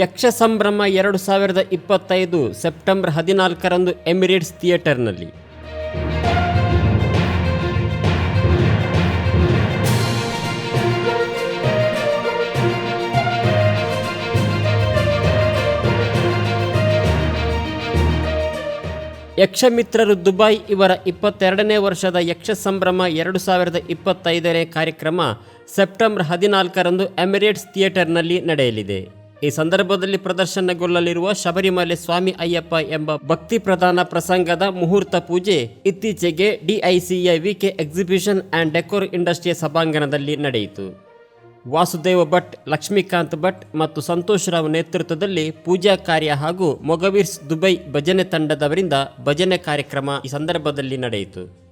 ಯಕ್ಷ ಸಂಭ್ರಮ ಎರಡು ಸಾವಿರದ ಇಪ್ಪತ್ತೈದು ಸೆಪ್ಟೆಂಬರ್ ಹದಿನಾಲ್ಕರಂದು ಎಮಿರೇಟ್ಸ್ ಥಿಯೇಟರ್ನಲ್ಲಿ. ಯಕ್ಷಮಿತ್ರರು ದುಬೈ ಇವರ ಇಪ್ಪತ್ತೆರಡನೇ ವರ್ಷದ ಯಕ್ಷ ಸಂಭ್ರಮ ಎರಡು ಸಾವಿರದ ಇಪ್ಪತ್ತೈದನೇ ಕಾರ್ಯಕ್ರಮ ಸೆಪ್ಟೆಂಬರ್ ಹದಿನಾಲ್ಕರಂದು ಎಮಿರೇಟ್ಸ್ ಥಿಯೇಟರ್ನಲ್ಲಿ ನಡೆಯಲಿದೆ. ಈ ಸಂದರ್ಭದಲ್ಲಿ ಪ್ರದರ್ಶನಗೊಳ್ಳಲಿರುವ ಶಬರಿಮಲೆ ಸ್ವಾಮಿ ಅಯ್ಯಪ್ಪ ಎಂಬ ಭಕ್ತಿ ಪ್ರಧಾನ ಪ್ರಸಂಗದ ಮುಹೂರ್ತ ಪೂಜೆ ಇತ್ತೀಚೆಗೆ ಡಿಐಸಿಯ ವಿಕೆ ಎಕ್ಸಿಬಿಷನ್ ಆ್ಯಂಡ್ ಡೆಕೋರ್ ಇಂಡಸ್ಟ್ರಿಯ ಸಭಾಂಗಣದಲ್ಲಿ ನಡೆಯಿತು. ವಾಸುದೇವ ಭಟ್, ಲಕ್ಷ್ಮೀಕಾಂತ್ ಭಟ್ ಮತ್ತು ಸಂತೋಷ್ ರಾವ್ ನೇತೃತ್ವದಲ್ಲಿ ಪೂಜಾ ಕಾರ್ಯ ಹಾಗೂ ಮೊಗವೀರ್ಸ್ ದುಬೈ ಭಜನೆ ತಂಡದವರಿಂದ ಭಜನೆ ಕಾರ್ಯಕ್ರಮ ಈ ಸಂದರ್ಭದಲ್ಲಿ ನಡೆಯಿತು.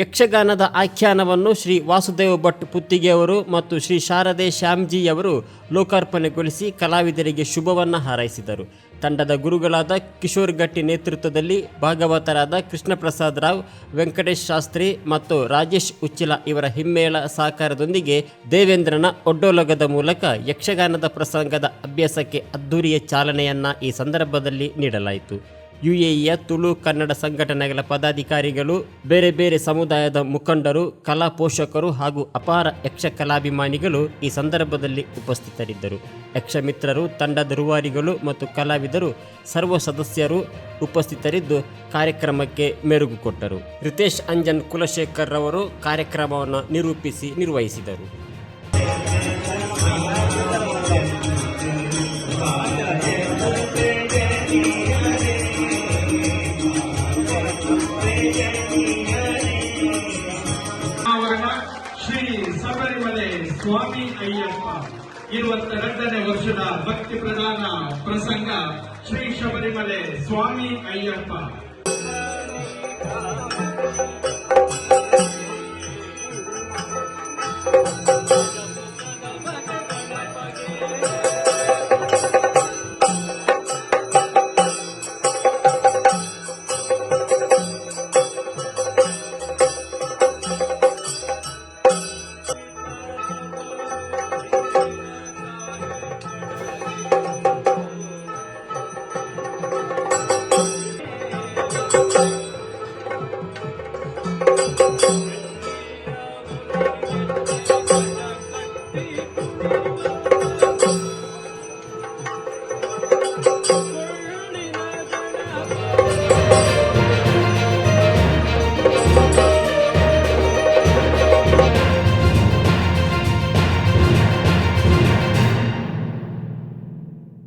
ಯಕ್ಷಗಾನದ ಆಖ್ಯಾನವನ್ನು ಶ್ರೀ ವಾಸುದೇವ ಭಟ್ ಪುತ್ತಿಗೆಯವರು ಮತ್ತು ಶ್ರೀ ಶಾರದೆ ಶ್ಯಾಮ್ಜಿಯವರು ಲೋಕಾರ್ಪಣೆಗೊಳಿಸಿ ಕಲಾವಿದರಿಗೆ ಶುಭವನ್ನು ಹಾರೈಸಿದರು. ತಂಡದ ಗುರುಗಳಾದ ಕಿಶೋರ್ ಗಟ್ಟಿ ನೇತೃತ್ವದಲ್ಲಿ ಭಾಗವತರಾದ ಕೃಷ್ಣ ಪ್ರಸಾದ್ ರಾವ್, ವೆಂಕಟೇಶ್ ಶಾಸ್ತ್ರಿ ಮತ್ತು ರಾಜೇಶ್ ಉಚ್ಚಿಲ ಇವರ ಹಿಮ್ಮೇಳ ಸಹಕಾರದೊಂದಿಗೆ ದೇವೇಂದ್ರನ ಒಡ್ಡೋಲಗದ ಮೂಲಕ ಯಕ್ಷಗಾನದ ಪ್ರಸಂಗದ ಅಭ್ಯಾಸಕ್ಕೆ ಅದ್ಧೂರಿಯ ಚಾಲನೆಯನ್ನು ಈ ಸಂದರ್ಭದಲ್ಲಿ ನೀಡಲಾಯಿತು. ಯುಎಇಯ ತುಳು ಕನ್ನಡ ಸಂಘಟನೆಗಳ ಪದಾಧಿಕಾರಿಗಳು, ಬೇರೆ ಬೇರೆ ಸಮುದಾಯದ ಮುಖಂಡರು, ಕಲಾ ಪೋಷಕರು ಹಾಗೂ ಅಪಾರ ಯಕ್ಷ ಕಲಾಭಿಮಾನಿಗಳು ಈ ಸಂದರ್ಭದಲ್ಲಿ ಉಪಸ್ಥಿತರಿದ್ದರು. ಯಕ್ಷಮಿತ್ರರು ತಂಡದ ರೂವಾರಿಗಳು ಮತ್ತು ಕಲಾವಿದರು, ಸರ್ವ ಸದಸ್ಯರು ಉಪಸ್ಥಿತರಿದ್ದು ಕಾರ್ಯಕ್ರಮಕ್ಕೆ ಮೆರುಗು ಕೊಟ್ಟರು. ರಿತೇಶ್ ಅಂಜನ್ ಕುಲಶೇಖರ್ ರವರು ಕಾರ್ಯಕ್ರಮವನ್ನು ನಿರೂಪಿಸಿ ನಿರ್ವಹಿಸಿದರು. ಶ್ರೀ ಶಬರಿಮಲೆ ಸ್ವಾಮಿ ಅಯ್ಯಪ್ಪ ಇರುವತ್ತೆರಡನೇ ವರ್ಷದ ಭಕ್ತಿ ಪ್ರಧಾನ ಪ್ರಸಂಗ ಶ್ರೀ ಶಬರಿಮಲೆ ಸ್ವಾಮಿ ಅಯ್ಯಪ್ಪ.